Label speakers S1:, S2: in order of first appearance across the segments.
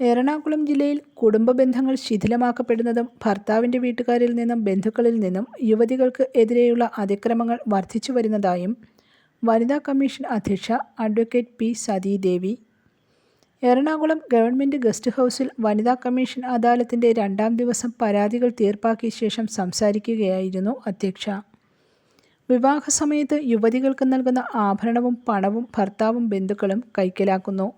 S1: എറണാകുളം ജില്ലയിൽ കുടുംബ ബന്ധങ്ങൾ ശിഥിലമാക്കപ്പെടുന്നതും ഭർത്താവിന്റെ വീട്ടുകാരിൽ നിന്നും ബന്ധുക്കളിൽ നിന്നും യുവതികൾക്ക് എതിരെയുള്ള അതിക്രമങ്ങൾ വർദ്ധിച്ചു വരുന്നതായും വനിതാ കമ്മീഷൻ അധ്യക്ഷ advocate P Sathidevi. Ernakulam government guest ഹൗസിൽ വനിതാ കമ്മീഷൻ അദാലത്തിന്റെ രണ്ടാം ദിവസം പരാതികൾ തീർപ്പാക്കിയ ശേഷം സംസാരിക്കുകയായിരുന്നു അധ്യക്ഷ. വിവാഹ സമയത്ത് യുവതികൾക്ക് നൽകുന്ന ആഭരണവും പണവും ഭർത്താവും ബന്ധുക്കളും കൈക്കലാക്കുന്നു.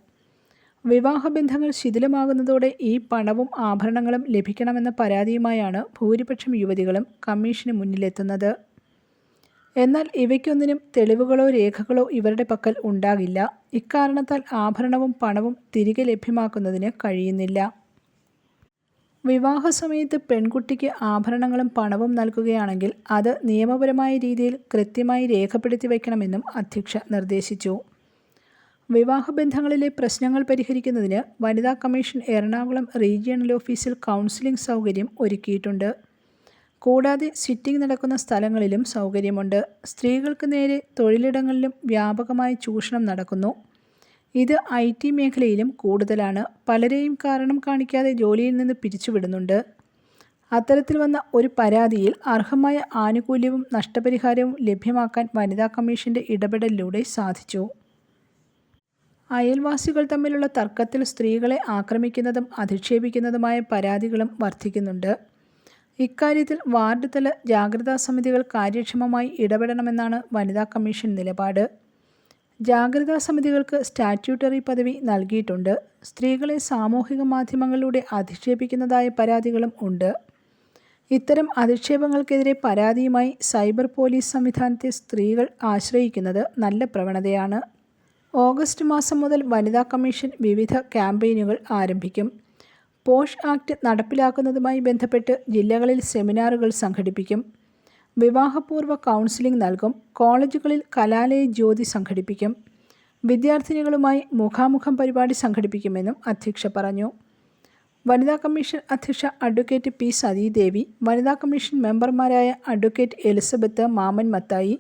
S1: വിവാഹബന്ധങ്ങൾ ശിഥിലമാകുന്നതോടെ ഈ പണവും ആഭരണങ്ങളും ലഭിക്കണമെന്ന പരാതിയുമായാണ് ഭൂരിപക്ഷം യുവതികളും കമ്മീഷന് മുന്നിലെത്തുന്നത്. എന്നാൽ ഇവയ്ക്കൊന്നിനും തെളിവുകളോ രേഖകളോ ഇവരുടെ പക്കൽ ഉണ്ടാകില്ല. ഇക്കാരണത്താൽ ആഭരണവും പണവും തിരികെ ലഭ്യമാക്കുന്നതിന് കഴിയുന്നില്ല. വിവാഹ സമയത്ത് പെൺകുട്ടിക്ക് ആഭരണങ്ങളും പണവും നൽകുകയാണെങ്കിൽ അത് നിയമപരമായ രീതിയിൽ കൃത്യമായി രേഖപ്പെടുത്തി വയ്ക്കണമെന്നും അധ്യക്ഷ നിർദ്ദേശിച്ചു. വിവാഹബന്ധങ്ങളിലെ പ്രശ്നങ്ങൾ പരിഹരിക്കുന്നതിന് വനിതാ കമ്മീഷൻ എറണാകുളം റീജിയണൽ ഓഫീസിൽ കൗൺസിലിംഗ് സൗകര്യം ഒരുക്കിയിട്ടുണ്ട്. കൂടാതെ സിറ്റിംഗ് നടക്കുന്ന സ്ഥലങ്ങളിലും സൗകര്യമുണ്ട്. സ്ത്രീകൾക്ക് നേരെ തൊഴിലിടങ്ങളിലും വ്യാപകമായ ചൂഷണം നടക്കുന്നു. ഇത് ഐ ടി മേഖലയിലും കൂടുതലാണ്. പലരെയും കാരണം കാണിക്കാതെ ജോലിയിൽ നിന്ന് പിരിച്ചുവിടുന്നുണ്ട്. അത്തരത്തിൽ വന്ന ഒരു പരാതിയിൽ അർഹമായ ആനുകൂല്യവും നഷ്ടപരിഹാരവും ലഭ്യമാക്കാൻ വനിതാ കമ്മീഷന്റെ ഇടപെടലിലൂടെ സാധിച്ചു. അയൽവാസികൾ തമ്മിലുള്ള തർക്കത്തിൽ സ്ത്രീകളെ ആക്രമിക്കുന്നതും അധിക്ഷേപിക്കുന്നതുമായ പരാതികളും വർദ്ധിക്കുന്നുണ്ട്. ഇക്കാര്യത്തിൽ വാർഡ് തല ജാഗ്രതാ സമിതികൾ കാര്യക്ഷമമായി ഇടപെടണമെന്നാണ് വനിതാ കമ്മീഷൻ നിലപാട്. ജാഗ്രതാ സമിതികൾക്ക് സ്റ്റാറ്റ്യൂട്ടറി പദവി നൽകിയിട്ടുണ്ട്. സ്ത്രീകളെ സാമൂഹിക മാധ്യമങ്ങളിലൂടെ അധിക്ഷേപിക്കുന്നതായ പരാതികളും ഉണ്ട്. ഇത്തരം അധിക്ഷേപങ്ങൾക്കെതിരെ പരാതിയുമായി സൈബർ പോലീസ് സംവിധാനത്തെ സ്ത്രീകൾ ആശ്രയിക്കുന്നത് നല്ല പ്രവണതയാണ്. ഓഗസ്റ്റ് മാസം മുതൽ വനിതാ കമ്മീഷൻ വിവിധ ക്യാമ്പയിനുകൾ ആരംഭിക്കും. പോഷ് ആക്ട് നടപ്പിലാക്കുന്നതുമായി ബന്ധപ്പെട്ട് ജില്ലകളിൽ സെമിനാറുകൾ സംഘടിപ്പിക്കും. വിവാഹപൂർവ കൗൺസിലിംഗ് നൽകും. കോളേജുകളിൽ കലാലയ ജ്യോതി സംഘടിപ്പിക്കും. വിദ്യാർത്ഥിനികളുമായി മുഖാമുഖം പരിപാടി സംഘടിപ്പിക്കുമെന്നും അധ്യക്ഷ പറഞ്ഞു. വനിതാ കമ്മീഷൻ അധ്യക്ഷ അഡ്വക്കേറ്റ് പി സതീദേവി വനിതാ കമ്മീഷൻ മെമ്പർമാരായ അഡ്വക്കേറ്റ് എലിസബത്ത് മാമൻ മത്തായി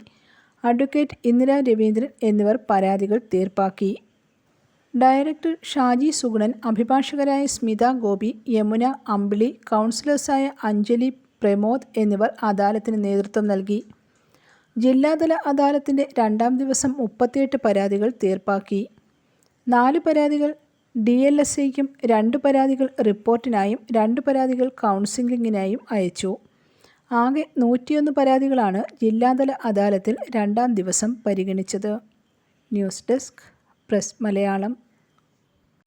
S1: അഡ്വക്കേറ്റ് ഇന്ദിര രവീന്ദ്രൻ എന്നിവർ പരാതികൾ തീർപ്പാക്കി. ഡയറക്ടർ ഷാജി സുഗുണൻ അഭിഭാഷകരായ സ്മിത ഗോപി യമുന അമ്പിളി കൗൺസിലേഴ്സായ അഞ്ജലി പ്രമോദ് എന്നിവർ അദാലത്തിന് നേതൃത്വം നൽകി. ജില്ലാതല അദാലത്തിന്റെ രണ്ടാം ദിവസം മുപ്പത്തിയെട്ട് പരാതികൾ തീർപ്പാക്കി. നാല് പരാതികൾ ഡി എൽ എസ് ഐക്കും രണ്ട് പരാതികൾ റിപ്പോർട്ടിനായും രണ്ട് പരാതികൾ കൗൺസിലിങ്ങിനായും അയച്ചു. ആകെ നൂറ്റിയൊന്ന് പരാതികളാണ് ജില്ലാതല അദാലത്തിൽ രണ്ടാം ദിവസം പരിഗണിച്ചത്. News desk press Malayalam.